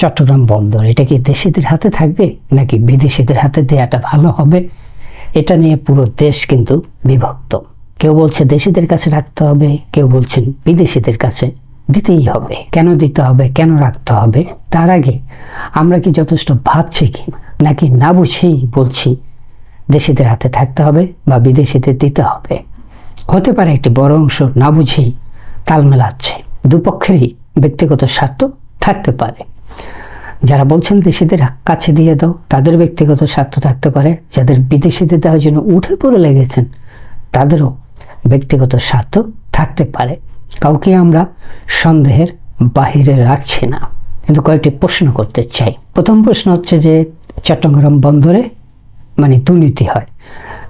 চট্টগ্রাম বন্দর, এটা কি দেশিদের হাতে থাকবে নাকি বিদেশিদের হাতে দেওয়াটা ভালো হবে? এটা নিয়ে পুরো দেশ কিন্তু বিভক্ত। কেউ বলছে দেশিদের কাছে রাখতে হবে, কেউ বলছেন বিদেশিদের কাছে দিতেই হবে। কেন দিতে হবে, কেন রাখতে হবে? তার আগে আমরা কি যথেষ্ট ভাবছি কি নাকি না বুঝেই বলছি দেশিদের হাতে থাকতে হবে বা বিদেশিদের দিতে হবে? হতে পারে একটি বড় অংশ না বুঝেই তাল মেলাচ্ছে দুপক্ষেরই ব্যক্তিগত স্বার্থ থাকতে পারে। যারা বলছেন দেশিদের কাছে দিয়ে দাও, তাদের ব্যক্তিগত স্বার্থ থাকতে পারে, যাদের বিদেশিদের দেওয়ার জন্য উঠে পড়ে লেগেছেন, তাদেরও ব্যক্তিগত স্বার্থ থাকতে পারে। কাউকে আমরা সন্দেহের বাহিরে রাখছি না। কিন্তু কয়েকটি প্রশ্ন করতে চাই। প্রথম প্রশ্ন হচ্ছে যে, চট্টগ্রাম বন্দরে মানে দুর্নীতি হয়।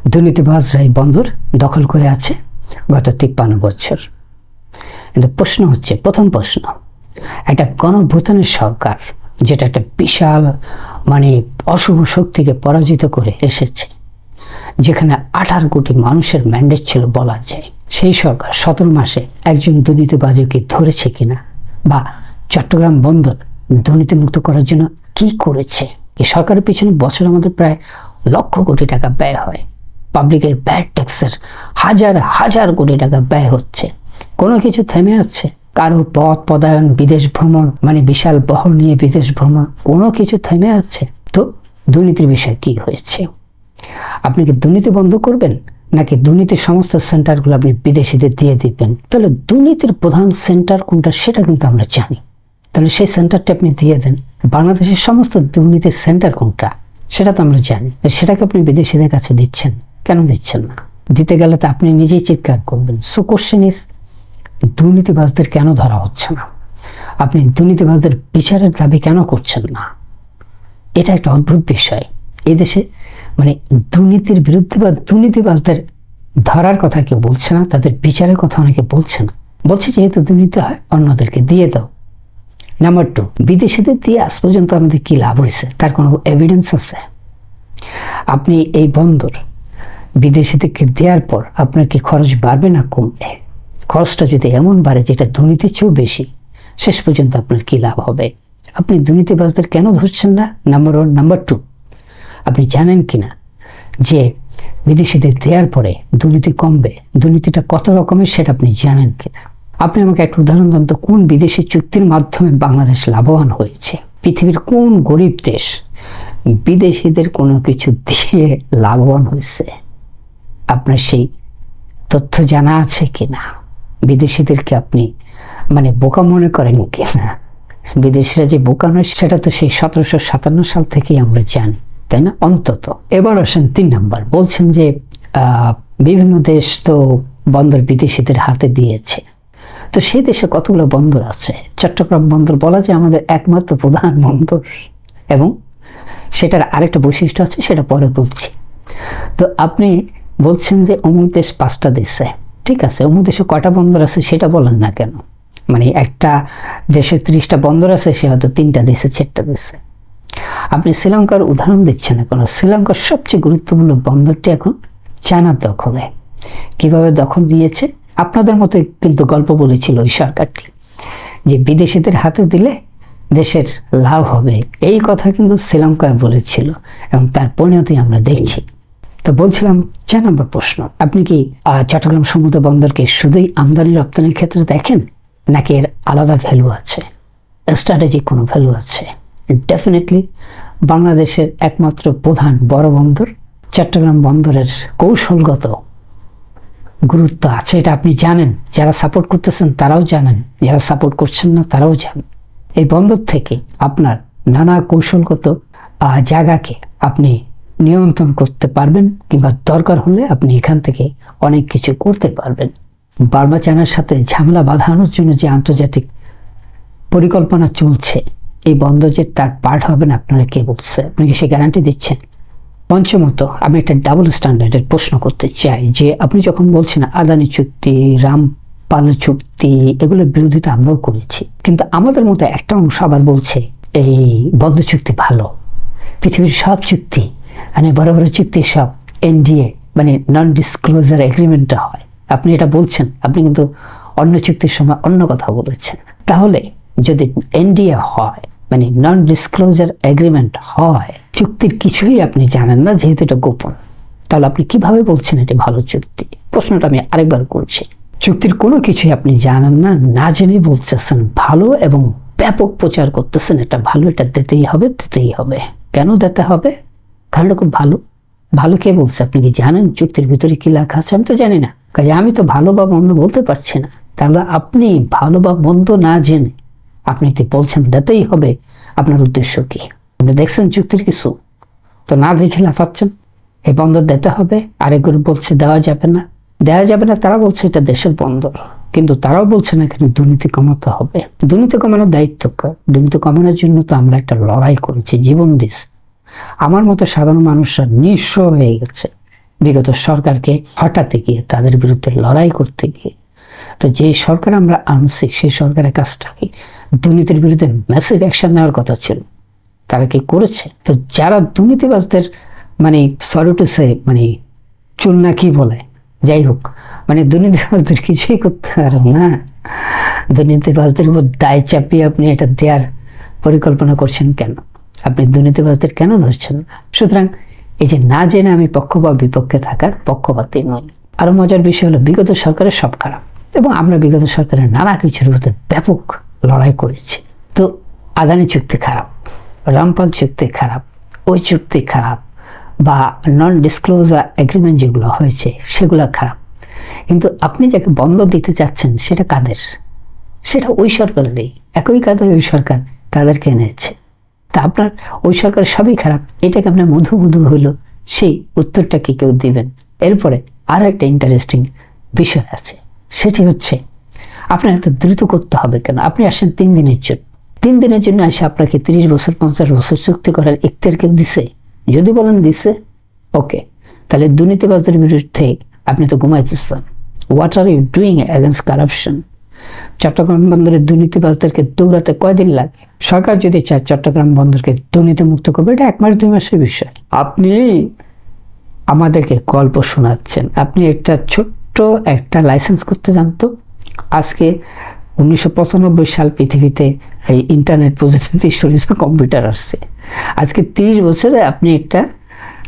দুর্নীতিবাজরা এই বন্দর দখল করে আছে গত তিপ্পান্ন বছর। কিন্তু প্রশ্ন হচ্ছে, প্রথম প্রশ্ন একটা গণভূতানের সরকার, যেটা একটা বিশাল মানে অশুভ শক্তিকে পরাজিত করে এসেছে, যেখানে আঠারো কোটি মানুষের ম্যান্ডেট ছিল বলা যায়। সেই সরকার সতেরো মাসে একজন দুর্নীতিবাজকে ধরেছে কিনা বা চট্টগ্রাম বন্দর দুর্নীতিমুক্ত করার জন্য কি করেছে? এই সরকারের পিছনে বছর আমাদের প্রায় লক্ষ কোটি টাকা ব্যয় হয়। পাবলিকের ব্যাড ট্যাক্সের হাজার হাজার কোটি টাকা ব্যয় হচ্ছে। কোনো কিছু থেমে আছে কারও পথ পদায়ন, বিদেশ ভ্রমণ মানে বিশাল বহর নিয়ে বিদেশ ভ্রমণ, কোনো কিছু থেমে আছে? তো দুর্নীতির বিষয় কি হয়েছে? আপনি কি দুর্নীতি বন্ধ করবেন? নাকি দুর্নীতির সমস্ত সেন্টারগুলো আপনি বিদেশিদের দিয়ে দিবেন? তাহলে দুর্নীতির প্রধান সেন্টার কোনটা সেটা কিন্তু আমরা জানি। তাহলে সেই সেন্টারটা আপনি দিয়ে দেন। বাংলাদেশের সমস্ত দুর্নীতির সেন্টার কোনটা? সেটা তো আমরা জানি। সেটাকে আপনি বিদেশিদের কাছে দিচ্ছেন? কেন দিচ্ছেন না? দিতে গেলে তো আপনি নিজেই চিৎকার করবেন। সো কোশ্চেন ইজ দুর্নীতিবাজদের কেন ধরা হচ্ছে না? আপনি দুর্নীতিবাজদের বিচারের দাবি কেন করছেন না? এটা একটা অদ্ভুত বিষয়। এই দেশে মানে দুর্নীতির বিরুদ্ধে বা দুর্নীতিবাজদের ধরার কথা কেউ বলছে না, তাদের বিচারের কথা অনেকে বলছে না। বলছে যেহেতু দুর্নীতি হয়, অন্যদেরকে দিয়ে দাও। নাম্বার টু বিদেশিদের দিয়ে আজ পর্যন্ত আমাদের কী লাভ হয়েছে? তার কোনো এভিডেন্স আছে? আপনি এই বন্দর বিদেশিদেরকে দেওয়ার পর আপনার কি খরচ বাড়বে না কমবে? খরচটা যদি এমন বাড়ে যেটা দুর্নীতির চেয়েও বেশি, শেষ পর্যন্ত আপনার কি লাভ হবে? আপনি দুর্নীতিবাজদের কেন ধরছেন না? নাম্বার ওয়ান নাম্বার টু আপনি জানেন কি না? যে বিদেশিদের দেওয়ার পরে দুর্নীতি কমবে। দুর্নীতিটা কত রকমের সেটা আপনি জানেন কিনা আপনি আমাকে একটা উদাহরণ দেন তো, কোন বিদেশি চুক্তির মাধ্যমে বাংলাদেশ লাভবান হয়েছে? পৃথিবীর কোন গরিব দেশ বিদেশিদের কোনো কিছু দিয়ে লাভবান হয়েছে? আপনার সেই তথ্য জানা আছে কিনা বিদেশিদেরকে আপনি মানে বোকা মনে করেন কিনা বিদেশিরা যে বোকা নয়, সেটা তো সেই সতেরোশো সাতান্ন সাল থেকেই আমরা জানি, তাই না? অন্তত। এবার আসেন তিন নাম্বার। বলছেন যে বিভিন্ন দেশ তো বন্দর বিদেশিদের হাতে দিয়েছে। তো সেই দেশে কতগুলো বন্দর আছে? চট্টগ্রাম বন্দর বলা যায় আমাদের একমাত্র প্রধান বন্দর। এবং সেটার আরেকটা বৈশিষ্ট্য আছে, সেটা পরে বলছি। তো আপনি বলছেন যে অমুক দেশ পাঁচটা দেশে। ঠিক আছে, অমুক দেশে কয়টা বন্দর আছে সেটা বলেন না কেন? মানে একটা দেশে ত্রিশটা বন্দর আছে, সে হয়তো তিনটা দেশে, চারটা দেশে। আপনি শ্রীলঙ্কার উদাহরণ দিচ্ছেন না কোনো শ্রীলঙ্কার সবচেয়ে গুরুত্বপূর্ণ বন্দরটি এখন চায়নার দখলে। কীভাবে দখল নিয়েছে? আপনাদের মতো কিন্তু গল্প বলেছিল ওই সরকারটি, যে বিদেশিদের হাতে দিলে দেশের লাভ হবে। এই কথা কিন্তু শ্রীলঙ্কায় বলেছিল এবং তার পরিণতি আমরা দেখছি। তো বলছিলাম, চার নম্বর প্রশ্ন, আপনি কি চট্টগ্রাম সমুদ্র বন্দরকে শুধুই আমদানি রপ্তানির ক্ষেত্রে দেখেন? নাকি এর আলাদা ভ্যালু আছে? স্ট্র্যাটেজিক কোনো ভ্যালু আছে? ডেফিনেটলি বাংলাদেশের একমাত্র প্রধান বড় বন্দর, চট্টগ্রাম বন্দরের কৌশলগত গুরুত্ব আছে, এটা আপনি জানেন। যারা সাপোর্ট করতেছেন, তারাও জানেন। যারা সাপোর্ট করছেন না, তারাও জানেন। এই বন্দর থেকে আপনার নানা কৌশলগত জায়গাকে আপনি নিয়ন্ত্রণ করতে পারবেন কিংবা দরকার হলে আপনি এখান থেকে অনেক কিছু করতে পারবেন। বার্মা চায়নার সাথে ঝামেলা বাঁধানোর জন্য যে আন্তর্জাতিক পরিকল্পনা চলছে, এই বন্দর যে তার পার্ট হবে না, আপনারা কে বলছে? আপনাকে সে গ্যারান্টি দিচ্ছেন? পঞ্চমত, আমি একটা ডাবল স্ট্যান্ডার্ডের প্রশ্ন করতে চাই, যে আপনি যখন বলছেন আদানি চুক্তি, রামপাল চুক্তি এগুলোর বিরোধিতা আমরাও করেছি, কিন্তু আমাদের মতো একটা অংশ আবার বলছে, এই বন্ধ চুক্তি ভালো। পৃথিবীর সব চুক্তি মানে বড় বড় চুক্তি সব এনডিএ মানে নন ডিসক্লোজার এগ্রিমেন্টটা হয়। আপনি এটা বলছেন, আপনি কিন্তু অন্য চুক্তির সময় অন্য কথা বলেছেন। তাহলে যদি এনডিএ হয় মানে নন ডিসক্লোজার এগ্রিমেন্ট হয়, চুক্তির কিছুই আপনি জানেন না, যেহেতু এটা গোপন। তাহলে আপনি কীভাবে বলছেন এটা ভালো চুক্তি? প্রশ্নটা আমি আরেকবার করছি। চুক্তির কোনো কিছুই আপনি জানেন না না জেনে বলতেছেন ভালো এবং ব্যাপক প্রচার করতেছেন, এটা ভালো, এটা দিতেই হবে দিতেই হবে। কেন দিতে হবে? এটা খুব ভালো। ভালো কে বলছে? আপনি কি জানেন চুক্তির ভিতরে কি লেখা আছে? আমি তো জানি না। কাজে আমি তো ভালো বা মন্দ বলতে পারছি না। তাহলে আপনি ভালো বা মন্দ না জেনে আপনি তো বলছেন দিতেই হবে? আপনার উদ্দেশ্য কি? আপনি দেখছেন চুক্তির কিছু? তো না দেখে লাফাচ্ছেন? এই বন্দর দিতে হবে। আরেক গ্রুপ বলছে দেওয়া যাবে না। দেওয়া যাবে না তারা বলছে এটা দেশের বন্দর কিন্তু তারাও বলছে না এখানে দুর্নীতি কমাতে হবে। দুর্নীতি কমানোর দায়িত্ব? দুর্নীতি কমানোর জন্য তো আমরা একটা লড়াই করেছি, জীবন দিস আমার মতো সাধারণ মানুষরা নিঃস্ব হয়ে গেছে। বিগত সরকারকে হটাতে গিয়ে, তাদের বিরুদ্ধে লড়াই করতে গিয়ে। তো যে সরকার আমরা আনছি, সেই সরকারের কাজটা কি দুর্নীতির বিরুদ্ধে ম্যাসিভ অ্যাকশন নেওয়ার কথা ছিল? তারা কি করেছে? তো যারা দুর্নীতিবাজদের মানে সরি মানে চুল না কি বলে, যাই হোক মানে দুর্নীতিবাজদের কিছুই করতে পারেন না। দুর্নীতিবাজদের উপর দায় চাপিয়ে আপনি এটা দেওয়ার পরিকল্পনা করছেন কেন? আপনি দুর্নীতিবাদদের কেন ধরছেন? না সুতরাং এই যে না জেনে আমি পক্ষ বা বিপক্ষে থাকার পক্ষপাতী নই। আরও মজার বিষয় হলো বিগত সরকারের সব খারাপ এবং আমরা বিগত সরকারের নানা কিছুর বিরুদ্ধে ব্যাপক লড়াই করেছি। তো আদানি চুক্তি খারাপ, রামপাল চুক্তি খারাপ, ওই চুক্তি খারাপ বা নন ডিসক্লোজার এগ্রিমেন্ট যেগুলো হয়েছে সেগুলো খারাপ। কিন্তু আপনি যাকে বন্ধ দিতে চাচ্ছেন সেটা কাদের? সেটা ওই সরকারেরই। একই কাজে ওই সরকার তাদেরকে এনেছে। তা আপনার, ওই সরকার সবই খারাপ। এটাকে আপনার মধু মধু হলো, সেই উত্তরটা কি কেউ দিবেন। এরপরে আরও একটা ইন্টারেস্টিং বিষয় আছে। সেটি হচ্ছে, আপনার এত দ্রুত করতে হবে কেন? আপনি আসেন তিন দিনের জন্য। তিন দিনের জন্য আসে আপনাকে তিরিশ বছর, পঞ্চাশ বছর চুক্তি করার ইখতিয়ার কেউ দিছে? যদি বলেন দিছে, ওকে। তাহলে দুর্নীতিবাজদের বিরুদ্ধে আপনি তো ঘুমাইতেছেন। What are you doing against corruption Chittagong বন্দরের দুর্নীতিবাজদেরকে দৌড়াতে কয়দিন লাগে? সরকার যদি চায় চট্টগ্রাম বন্দরকে দুর্নীতি মুক্ত করবে, এটা এক মাস, দুই মাসের বিষয়। আপনি আমাদেরকে গল্প শোনাচ্ছেন। আপনি একটা ছোট্ট একটা লাইসেন্স করতে জানতো। আজকে উনিশশো পঁচানব্বই সাল পৃথিবীতে এই ইন্টারনেট প্রযুক্তি সরিষা কম্পিউটার আসছে। আজকে তিরিশ বছরে আপনি একটা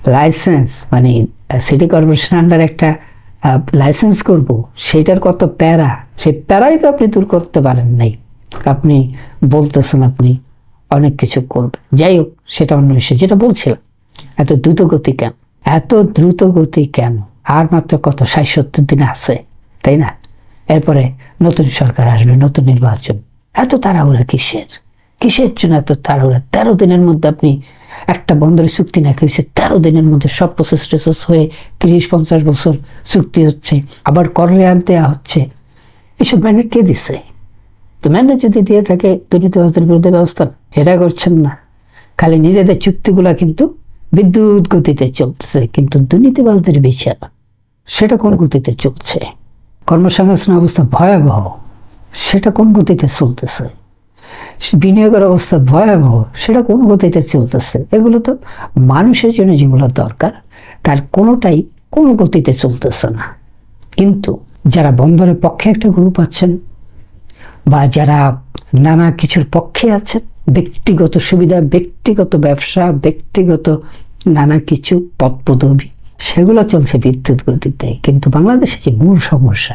লাইসেন্স মানে সিটি কর্পোরেশন আন্ডার একটা লাইসেন্স করব সেটার কত প্যারা? সেই প্যারাই তো আপনি দূর করতে পারেন নাই। আপনি বলতেছেন আপনি অনেক কিছু করবেন। যাই হোক, সেটা অন্য বিষয়। যেটা বলছিলাম, এত দ্রুত গতি কেন? এত দ্রুত গতি কেন? আর মাত্র কত? ষাট সত্তর দিন আছে, তাই না? এরপরে নতুন সরকার আসবে, নতুন নির্বাচন। এত তাড়াহুড়া কিসের? কিসের জন্য এত তাড়াহুড়া? তেরো দিনের মধ্যে আপনি একটা বন্দরের চুক্তি না হয়েছে তেরো দিনের মধ্যে সব প্রসেস টেসেস হয়ে তিরিশ, পঞ্চাশ বছর চুক্তি হচ্ছে, আবার কর রেয়ার দেওয়া হচ্ছে। এসব ম্যান্ডেট কে দিছে? তো ম্যান্ডেট যদি দিয়ে থাকে দুর্নীতিবাজদের বিরুদ্ধে ব্যবস্থা। এটা করছেন না। খালি নিজেদের চুক্তিগুলা কিন্তু বিদ্যুৎ গতিতে চলতেছে, কিন্তু দুর্নীতিবাজদের বিচার, সেটা কোন গতিতে চলছে? কর্মসংস্থান অবস্থা ভয়াবহ, সেটা কোন গতিতে চলতেছে? বিনিয়োগের অবস্থা ভয়াবহ, সেটা কোন গতিতে চলতেছে? এগুলো তো মানুষের জন্য যেগুলো দরকার। তার কোনোটাই কোনো গতিতে চলতেছে না। কিন্তু যারা বন্দরের পক্ষে একটা গ্রুপ আছেন বা যারা নানা কিছুর পক্ষে আছেন, ব্যক্তিগত সুবিধা, ব্যক্তিগত ব্যবসা, ব্যক্তিগত নানা কিছু পদ পদবি সেগুলো চলছে বিদ্যুৎ গতিতে। কিন্তু বাংলাদেশে যে মূল সমস্যা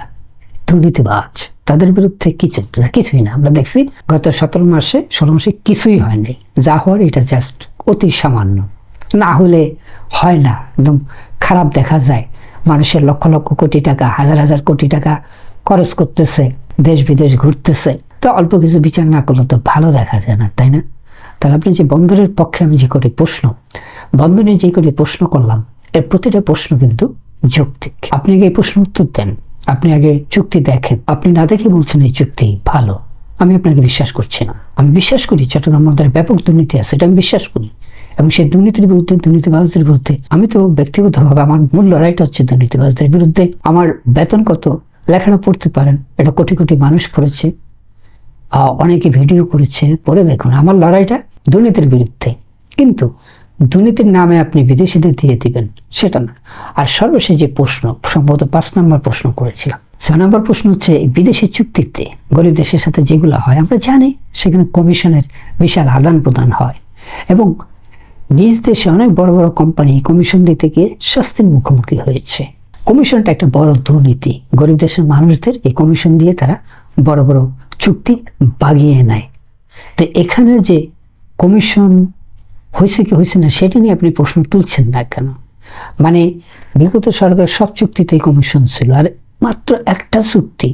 দুর্নীতিবাজ। তাদের বিরুদ্ধে কি চলতেছে? কিছুই না। আমরা দেখছি গত সতেরো মাসে ষোলো মাসে কিছুই হয়নি। যা হওয়ার এটা জাস্ট অতি সামান্য। না হলে হয় না। একদম খারাপ দেখা যায়। মানুষের লক্ষ লক্ষ কোটি টাকা, হাজার হাজার কোটি টাকা খরচ করতেছে, দেশ বিদেশ ঘুরতেছে। তো অল্প কিছু বিচার না করলে তো ভালো দেখা যায় না, তাই না? তাহলে আপনি যে বন্দরের পক্ষে আমি যে কটি প্রশ্ন বন্দরে যে কটি প্রশ্ন করলাম, এর প্রতিটা প্রশ্ন কিন্তু যৌক্তিক। আপনি আগে এই প্রশ্ন উত্তর দেন? আপনি আগে চুক্তি দেখেন। আপনি না দেখে বলছেন এই চুক্তি ভালো। আমি আপনাকে বিশ্বাস করছি না। আমি বিশ্বাস করি চট্টগ্রাম বন্দরে ব্যাপক দুর্নীতি আছে, এটা আমি বিশ্বাস করি। এবং সেই দুর্নীতির বিরুদ্ধে, দুর্নীতিবাজদের বিরুদ্ধে, আমি তো ব্যক্তিগতভাবে আমার মূল লড়াইটা হচ্ছে দুর্নীতিবাজদের বিরুদ্ধে। আমার বেতন কত? লেখানো পড়তে পারেন। এটা কোটি কোটি মানুষ পড়েছে। অনেকে ভিডিও করেছে। পরে দেখুন, আমার লড়াইটা দুর্নীতির বিরুদ্ধে। কিন্তু দুর্নীতির নামে আপনি বিদেশিদের দিয়ে দিবেন, সেটা না। আর সর্বশেষ যে প্রশ্ন, সম্ভবত পাঁচ নম্বর প্রশ্ন করেছিলাম। ছ নম্বর প্রশ্ন হচ্ছে বিদেশি চুক্তিতে গরিব দেশের সাথে যেগুলো হয়, আমরা জানি সেখানে কমিশনের বিশাল আদান প্রদান হয়। এবং নিজ দেশে অনেক বড় বড় কোম্পানি কমিশন দিতে গিয়ে শাস্তির মুখোমুখি হয়েছে। কমিশনটা একটা বড় দুর্নীতি। গরিব দেশের মানুষদের এই কমিশন দিয়ে তারা বড় বড় চুক্তি বাগিয়ে নেয়। তো এখানে যে কমিশন হয়েছে কি হয়েছে না, সেটা নিয়ে আপনি প্রশ্ন তুলছেন না কেন? মানে বিগত সরকার সব চুক্তিতেই কমিশন ছিল, আর মাত্র একটা চুক্তি,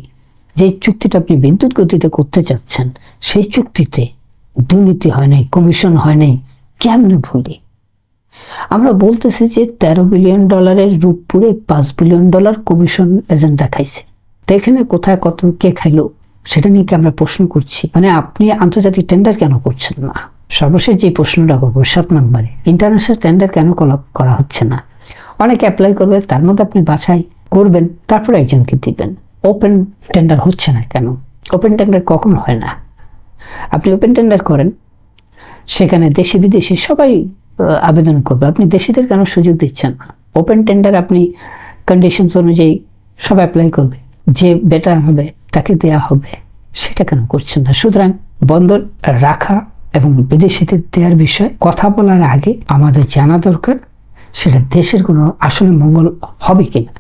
যে চুক্তিটা আপনি বিদ্যুৎ গতিতে করতে চাচ্ছেন, সেই চুক্তিতে দুর্নীতি হয় নাই, কমিশন হয় নাই, কেমনে ভুলি? আমরা বলতেছি যে তেরো বিলিয়ন ডলারের রূপপুরে পাঁচ বিলিয়ন ডলার কমিশন এজেন্ডা খাইছে তো এখানে কোথায় কত কে খাইলো, সেটা নিয়ে কি আমরা প্রশ্ন করছি? মানে আপনি আন্তর্জাতিক টেন্ডার কেন করছেন না? সর্বশেষ যে প্রশ্নটা করব, সাত নম্বরে ইন্টারন্যাশনাল টেন্ডার কেন করা হচ্ছে না? অনেকে অ্যাপ্লাই করবে, তার মধ্যে আপনি বাছাই করবেন, তারপরে একজনকে দিবেন। ওপেন টেন্ডার হচ্ছে না কেন? ওপেন টেন্ডার কখন হয় না। আপনি ওপেন টেন্ডার করেন, সেখানে দেশি বিদেশি সবাই আবেদন করবে। আপনি দেশিদের কেন সুযোগ দিচ্ছেন? না ওপেন টেন্ডার আপনি কন্ডিশনস অনুযায়ী সব অ্যাপ্লাই করবে। যে বেটার হবে, তাকে দেয়া হবে, সেটা কেন করছেন না? সুতরাং বন্দর রাখা এবং বিদেশিদের দেওয়ার বিষয়ে কথা বলার আগে আমাদের জানা দরকার, সেটা দেশের কোনো আসলে মঙ্গল হবে কিনা।